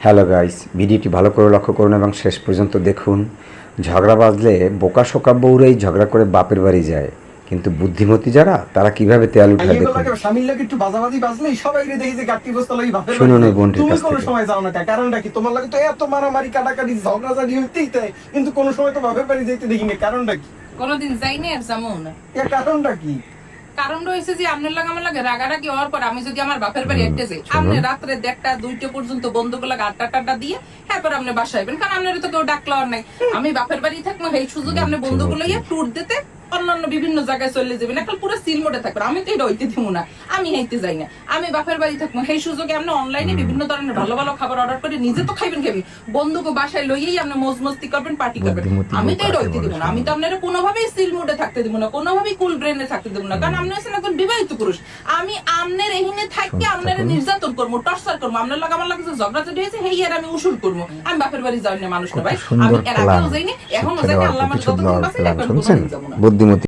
Hello guys ভিডিওটি ভালো করে লক্ষ্য করুন এবং শেষ পর্যন্ত দেখুন ঝগড়া বাজলে বোকা শোকা বউরাই ঝগড়া করে বাপের বাড়ি যায় কিন্তু বুদ্ধিমতী যারা তারা কীভাবে তেল উঠায় দেখুন শুনুন। ওই বোনটির তুমি কাছ কোনো থেকে। সময় যাও না কা? কারণটা কি তোমার লাগে তো এত মারামারি কাটাকাটি ঝগড়াঝাড়ি হইতেই তাই কিন্তু কোনো সময় তো বাপের বাড়ি যাইতে দেখি না কারণটা কি কোনোদিন যাইনি আর যাব না এর কারণটা কি কারণ রয়েছে যে আপনার লাগে আমার লাগে রাগারাগি হওয়ার পর আমি যদি আমার বাপের বাড়ি একটা যাই আপনি রাত্রে দেড়টা দুইটা পর্যন্ত বন্ধুকে লাগে আড্ডা টাড্ডা দিয়ে তারপর আপনি বাসায় আইবেন কারণ আপনার তো কেউ ডাকলো আর নাই। আমি বাপের বাড়ি থাকব সেই সুযোগে আপনি বন্ধুগুলো লইয়া ট্যুর দিতে অন্যান্য বিভিন্ন জায়গায় চলে যাবেন এখন পুরো সিল মোডে থাকবেন। আমি তো এটা হইতে দিব না আমি হেঁটে যাই না। আমি বাপের বাড়ি থাকব সেই সুযোগে আপনি অনলাইনে বিভিন্ন ধরনের ভালো ভালো খাবার অর্ডার করে নিজে তো খাইবেন খাবি বন্ধুকে বাসায় লইয়েই আপনি মোজ মস্তি করবেন পার্টি করবেন। আমি তো এটা হইতে দিব না। আমি তো আপনারা কোনোভাবেই সিল মোডে থাকতে দিব না কোনোভাবেই কুল ব্রেনে থাকতে দিব না। কারণ আপনি হচ্ছেন একজন বিবাহিত পুরুষ। আমি আমনের এখানে থাকতে আপনারা নির্যাতন করব টর্চার করব আপনার লাগে আমার লাগে যে ঝগড়া চটি হয়েছে হেই আর আমি উসুল করব আমি বাপের বাড়ি যাই না মানুষ না ভাই। আমি এর আগেও যাইনি এখনও যাই যাইনি আল্লাহ আমার যতদিন কোনোদিন যাব না। বুদ্ধিমতী